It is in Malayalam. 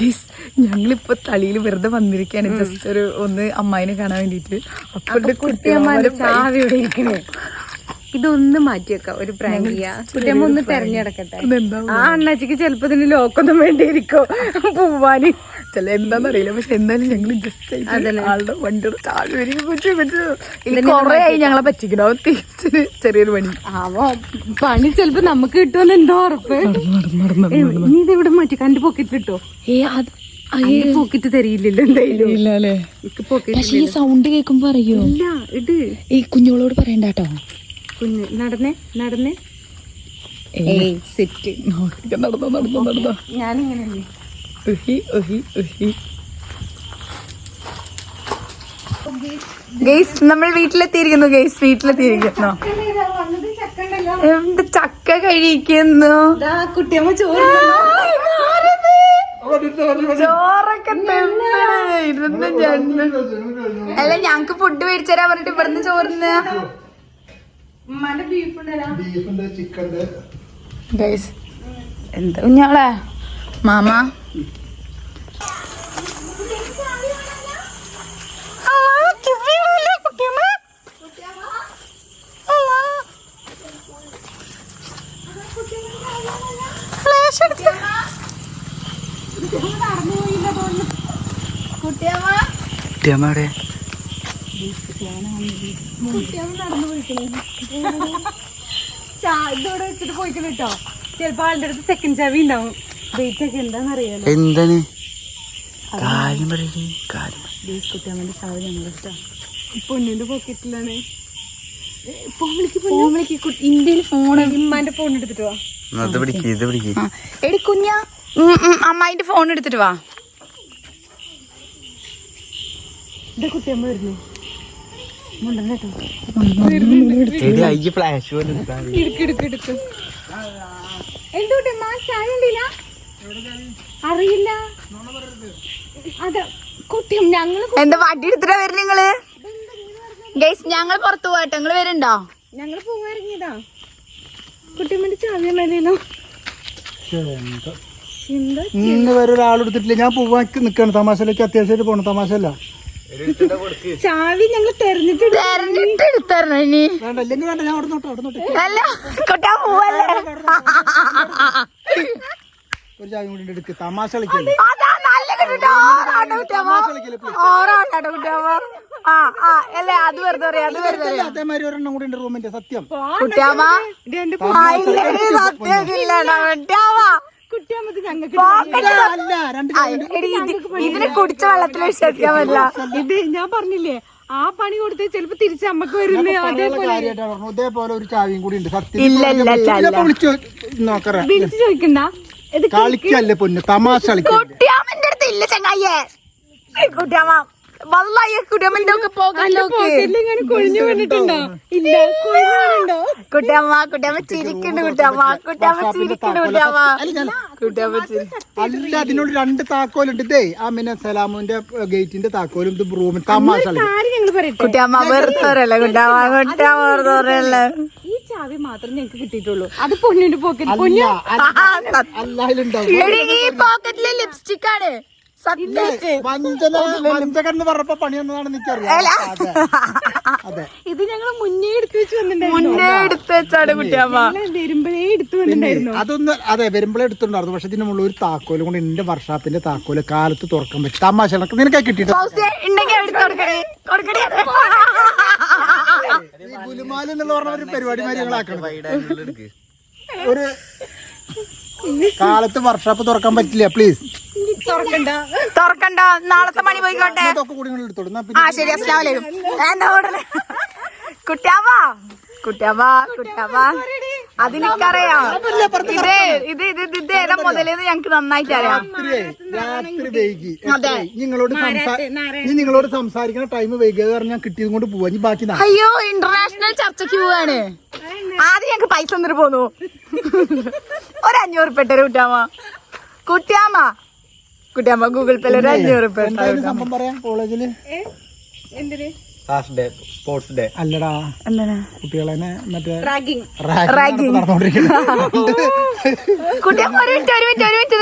ഗൈസ് ഞങ്ങളിപ്പോ തളിയിൽ വെറുതെ വന്നിരിക്കാണ്. ജസ്റ്റ് ഒരു ഒന്ന് അമ്മായിനെ കാണാൻ വേണ്ടിട്ട് ചാവി ഇവിടെ ഇരിക്കണേ ഇതൊന്ന് മാറ്റി വെക്കാം ഒരു പ്രാങ്ക് ചെയ്യാ. കുട്ടിയമ്മ ഒന്ന് തെരഞ്ഞെടുക്കട്ടെ. ആ അണ്ണാച്ചിക്ക് ചെലപ്പോ ഇതിന് ലോക്കൊന്നും വേണ്ടിയിരിക്കോ? പോവാന് ചില എന്താന്നറിയില്ല. പക്ഷെ എന്തായാലും ഞങ്ങൾ ജസ്റ്റ് ആളുടെ വണ്ടിയുടെ കൊച്ചു കൊറേ ആയി ഞങ്ങളെ പറ്റിക്കണോ? തിരിച്ചൊരു ചെറിയൊരു പണി. ആവോ പണി ചെലപ്പോ നമുക്ക് കിട്ടുമെന്ന് എന്തോ ഉറപ്പ്. നീ ഇത് ഇവിടെ മാറ്റി. കണ്ട് പോക്കറ്റ് കിട്ടോ? ഏ അത് പോക്കറ്റ് തരിയില്ലല്ലോ എന്തായാലും. ഇല്ലല്ലേ പക്ഷെ ഈ സൗണ്ട് കേൾക്കുമ്പോ അറിയോ? ഇല്ല ഇട്. ഈ കുഞ്ഞോളോട് പറയണ്ട കേട്ടോ. കുഞ്ഞ് നടന്നേ നടന്നേ. ഏയ് സെറ്റ് നടന്നോ നടന്നോ നടന്നോ ഞാനിങ്ങനെ ഗെയ്സ് നമ്മൾ വീട്ടിലെത്തിയിരിക്കുന്നു. ഗെയ്സ് വീട്ടിലെത്തിയിരിക്കുന്നു. എന്ത് ചക്ക കഴിക്കുന്നു? കുട്ടിയമ്മ ചോറ് ചോറൊക്കെ. ഇരുന്ന് അല്ല ഞങ്ങക്ക് ഫുഡ് മേടിച്ചു തരാൻ പറഞ്ഞിട്ട് ഇവിടുന്ന് ചോറിന് ഗൈസ് എന്താ കുഞ്ഞാളെ മാമ? ചിലപ്പോ ആളുടെ അടുത്ത് സെക്കൻഡ് ചവി ഉണ്ടാവും. എന്താണെന്നറിയാലോ എന്താണ്? കാര്യം പറയേ കാര്യം ചാവി പൊന്നിന്റെ പോക്കറ്റിലാണ് ഫോൺ വിളിക്ക് ഫോൺ വിളിക്ക് ഇന്ത്യയിൽ ഫോൺ ഇമ്മാന്റെ ഫോൺ എടുത്തിട്ട് വാ. എടി കുഞ്ഞ അമ്മായിന്റെ ഫോൺ എടുത്തിട്ട് വാ. കുട്ടിയമ്മ വരുന്നു. ഫ്ലാഷ് ഇടുക്ക് എന്തുകൊണ്ടമ്മ ചായ ഉണ്ടില്ല അറിയില്ല. അതെ കുട്ടിയം ഞങ്ങൾ എന്താ വടി എടുത്തിട്ടാ വരുന്ന നിങ്ങൾ? ഗൈസ് ഞങ്ങൾ പുറത്തു പോകട്ടെ. നിങ്ങൾ വരുന്നുണ്ടോ? ഞങ്ങൾ പോവാറിങ്ങിയതാ കുട്ടിയമ്മന്റെ ചാവിയ മേലെയല്ലോ എന്താ ഇന്ന് വരെ ഒരാളെടുത്തിട്ടില്ല ഞാൻ പോവാൻ നിക്കാണ്. തമാശയിലേക്ക് അത്യാവശ്യമായിട്ട് പോണു. തമാശല്ല ചാവി ഞങ്ങൾ തെരഞ്ഞിട്ട് തെരഞ്ഞിട്ട് എടുത്തരണം ഇനി. വേണ്ട ഇല്ലെങ്കിൽ വേണ്ട. ഞാൻ അവിടെ നോട്ടെ അവിടെ നോട്ടെ അല്ല കൊട്ടാ പോവല്ലേ? ഒരു ചായ കൂടി എടുക്ക്. തമാശ കളിക്കല്ലേ ആ ആ അല്ലേ അത് വെറുതെ പറയാം അത് വെറുതെ പറയാം. അതേമാതിരി ഒരെണ്ണം കൂടി ഉണ്ട് റൂമിന്റെ സത്യം. ഇത് ഇതിനെ കുടിച്ച വെള്ളത്തിൽ വിശ്വസിക്കാൻ പറ്റില്ല ഇത് ഞാൻ പറഞ്ഞില്ലേ ആ പണി കൊടുത്ത് ചിലപ്പോ തിരിച്ച് നമ്മക്ക് വരുന്നേ അതേപോലെ. ഒരു ചാവിയും കൂടി ഉണ്ട് സത്യം. വിളിച്ചു നോക്കറ. വിളിച്ചു ചോദിക്കണ്ട. കളിക്കല്ലേ പൊന്നു? തമാശ കുട്ടിയാമ്മന്റെ അടുത്ത് ഇല്ല ചങ്ങായേ ഏയ് കുട്ടിയാമ്മ അല്ല അതിനോട് രണ്ട് താക്കോലുണ്ട്. ഇതേ ആ പിന്നെ സലാമുന്റെ ഗേറ്റിന്റെ താക്കോലും ഇത് റൂമിൽ തമാശ കുട്ടിയമ്മ വെറുതെ കുട്ടിയമ്മ കുട്ടിയമ്മ വെറുതെ പറയല്ലേ. ഈ ചാവി മാത്രം ഞങ്ങൾക്ക് കിട്ടിയിട്ടുള്ളൂ. അത് പൊന്നിന്റെ പോക്കറ്റ് പൊന്നു ഈ പോക്കറ്റിലെ ലിപ്സ്റ്റിക് ആണ്. ഇത് ഞങ്ങൾ മുന്നേ എടുത്തു വെച്ച് വന്നിട്ടുണ്ടായിരുന്നു. മുന്നേ എടുത്ത് വെച്ചാണ് കുട്ടിയമ്മ. ഞങ്ങൾ വരുമ്പോഴേ എടുത്തു വന്നിട്ടുണ്ടായിരുന്നു. അതൊന്ന് അതെ വരുമ്പോഴേ എടുത്തിട്ടുണ്ടായിരുന്നു. പക്ഷെ ഇതിന്റെ മുകളിൽ ഒരു താക്കോൽ കൊണ്ട് എന്റെ വർഷാപ്പിന്റെ താക്കോൽ കാലത്ത് തുറക്കാൻ പറ്റും. തമാശ. നിനക്കാ കിട്ടിയിട്ട് ഈ ഗുലുമാൽ എന്നുള്ള പറഞ്ഞ ഒരു പരിപാടി മാതിരി ഞങ്ങളാക്കണം ഒരു കാലത്ത് വർക്ക്ഷോപ്പ് തുറക്കാൻ പറ്റില്ല പ്ലീസ് തുറക്കണ്ട. തുറക്കണ്ട. നാളത്തെ പണി പോയിക്കോട്ടെ. ആ പിന്നെ ശരി അസ്ലാം വലൈക്കും എന്താ ഓർഡർ. കുട്ടിയാമ്മ കുട്ടിയാമ്മ കുട്ടിയാമ്മ അതെനിക്കറിയാം ഇത് ഇത് ഇത് ഇത് ഇത് ഏതാ മുതലെന്ന് ഞങ്ങക്ക് നന്നായിട്ട് അറിയാം. രാത്രി വൈകി. എത്രയായി? നിങ്ങളോട് സംസാ- ഇനി നിങ്ങളോട് സംസാരിക്കുന്ന ടൈം വൈകിയത് കാരണം ഞാൻ കിട്ടിയത് കൊണ്ട് പോവാ. ഇനി ബാക്കി നാ- അയ്യോ ഇന്റർനാഷണൽ ചർച്ചയ്ക്ക് പോവാണ്. ആദ്യം ഞങ്ങക്ക് പൈസ തന്നിട്ട് പോന്നു. ഒരു അഞ്ഞൂറ് ഉറുപ്പ ഇട്ടൊരു കുട്ടിയാമ്മ. കുട്ടിയാമ്മ. കുട്ടിയാമ്മ ഗൂഗിൾ പേയിൽ ഒരു അഞ്ഞൂറ് പെട്ടെന്ന് എന്തായാലും സംഭവം പറയാം? കോളേജിൽ എന്തിന്? സ്പോർട്സ് ഡേ അല്ലടാ. അല്ലടാ കുട്ടികളെ റാഗിങ് നടന്നുകൊണ്ടിരിക്കുന്നത് ഒരു മിനിറ്റ് ഒരു മിനിറ്റ് ഒരു മിനിറ്റ്.